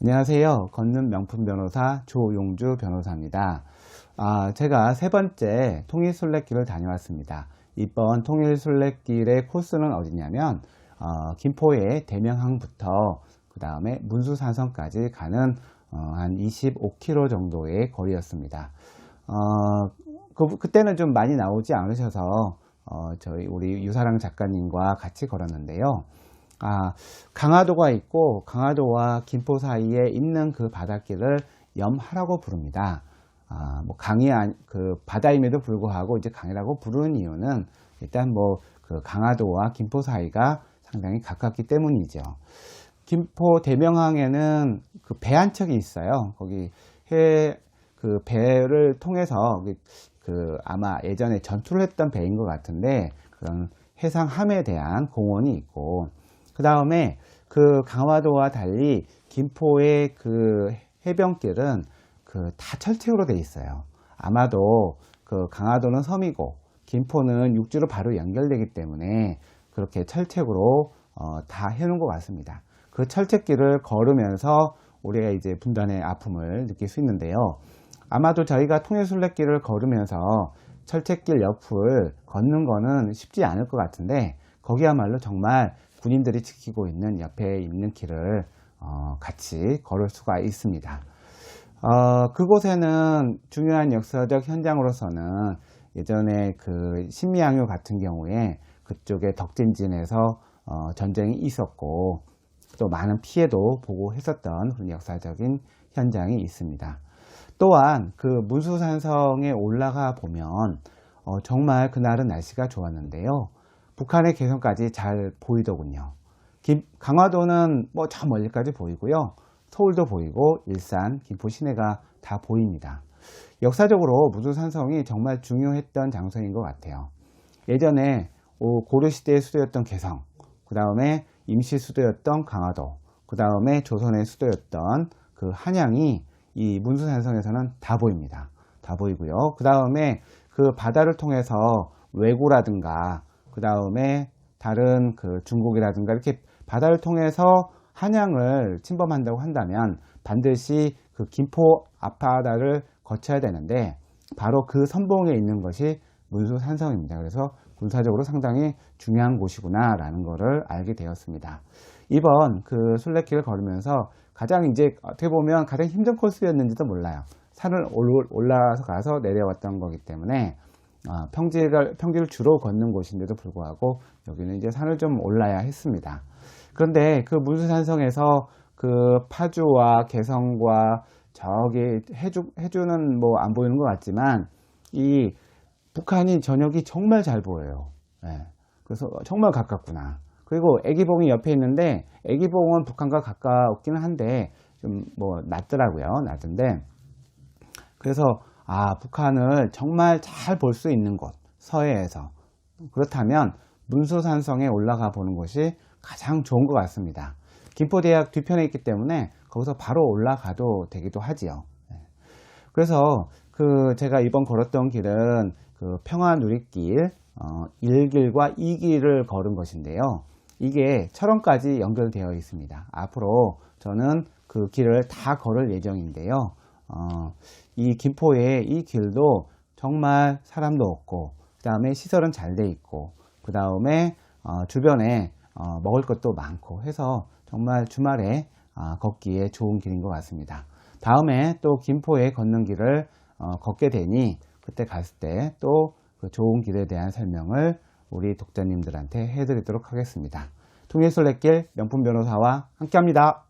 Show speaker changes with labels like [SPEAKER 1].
[SPEAKER 1] 안녕하세요. 걷는 명품 변호사 조용주 변호사입니다. 아, 제가 세 번째 통일 순례길을 다녀왔습니다. 이번 통일 순례길의 코스는 어디냐면 어, 김포의 대명항부터 그 다음에 문수산성까지 가는 어, 한 25km 정도의 거리였습니다. 어, 그, 때는좀 많이 나오지 않으셔서 어, 저희 우리 유사랑 작가님과 같이 걸었는데요. 아, 강화도가 있고 강화도와 김포 사이에 있는 그 바닷길을 염하라고 부릅니다. 아, 뭐 강이 안, 그 바다임에도 불구하고 이제 강이라고 부르는 이유는 일단 뭐 그 강화도와 김포 사이가 상당히 가깝기 때문이죠. 김포 대명항에는 그 배 한 척이 있어요. 거기 해, 그 배를 통해서 그, 그 아마 예전에 전투를 했던 배인 것 같은데 그런 해상함에 대한 공원이 있고 그 다음에 그 강화도와 달리 김포의 그 해변길은 그 다 철책으로 돼 있어요. 아마도 그 강화도는 섬이고 김포는 육지로 바로 연결되기 때문에 그렇게 철책으로 어, 다 해놓은 것 같습니다. 그 철책길을 걸으면서 우리가 이제 분단의 아픔을 느낄 수 있는데요. 아마도 저희가 통일순례길을 걸으면서 철책길 옆을 걷는 거는 쉽지 않을 것 같은데 거기야말로 정말 군인들이 지키고 있는 옆에 있는 길을 어, 같이 걸을 수가 있습니다. 어, 그곳에는 중요한 역사적 현장으로서는 예전에 그 신미양요 같은 경우에 그쪽에 덕진진에서 어, 전쟁이 있었고 또 많은 피해도 보고 했었던 그런 역사적인 현장이 있습니다. 또한 그 문수산성에 올라가 보면 어, 정말 그날은 날씨가 좋았는데요. 북한의 개성까지 잘 보이더군요. 김, 강화도는 뭐 저 멀리까지 보이고요. 서울도 보이고 일산, 김포 시내가 다 보입니다. 역사적으로 무주산성이 정말 중요했던 장소인 것 같아요. 예전에 고려시대의 수도였던 개성, 그 다음에 임시 수도였던 강화도, 그 다음에 조선의 수도였던 그 한양이 이 문수산성에서는 다 보입니다. 다 보이고요. 그 다음에 그 바다를 통해서 외고라든가 그 다음에 다른 그 중국이라든가 이렇게 바다를 통해서 한양을 침범한다고 한다면 반드시 그 김포 앞바다를 거쳐야 되는데 바로 그 선봉에 있는 것이 문수산성입니다. 그래서 군사적으로 상당히 중요한 곳이구나 라는 것을 알게 되었습니다. 이번 그 순례길을 걸으면서 가장 이제 어떻게 보면 가장 힘든 코스였는지도 몰라요. 산을 올라서 가서 내려왔던 거기 때문에 어, 평지를, 평지를 주로 걷는 곳인데도 불구하고 여기는 이제 산을 좀 올라야 했습니다. 그런데 그 문수산성에서 그 파주와 개성과 저기 해주, 해주는 뭐 안 보이는 것 같지만 이 북한이 저녁이 정말 잘 보여요. 네. 그래서 정말 가깝구나. 그리고 애기봉이 옆에 있는데 애기봉은 북한과 가까웠기는 한데 좀 뭐 낮더라고요. 낮은데 그래서 아 북한을 정말 잘 볼 수 있는 곳 서해에서 그렇다면 문수산성에 올라가 보는 것이 가장 좋은 것 같습니다. 김포대학 뒤편에 있기 때문에 거기서 바로 올라가도 되기도 하지요. 네. 그래서 그 제가 이번 걸었던 길은 그 평화누리길 어, 1길과 2길을 걸은 것인데요. 이게 철원까지 연결되어 있습니다. 앞으로 저는 그 길을 다 걸을 예정인데요. 어, 이 김포의 이 길도 정말 사람도 없고 그 다음에 시설은 잘 돼 있고 그 다음에 어, 주변에 어, 먹을 것도 많고 해서 정말 주말에 어, 걷기에 좋은 길인 것 같습니다. 다음에 또 김포에 걷는 길을 어, 걷게 되니 그때 갔을 때 또 그 좋은 길에 대한 설명을 우리 독자님들한테 해드리도록 하겠습니다. 통일솔레길 명품 변호사와 함께 합니다.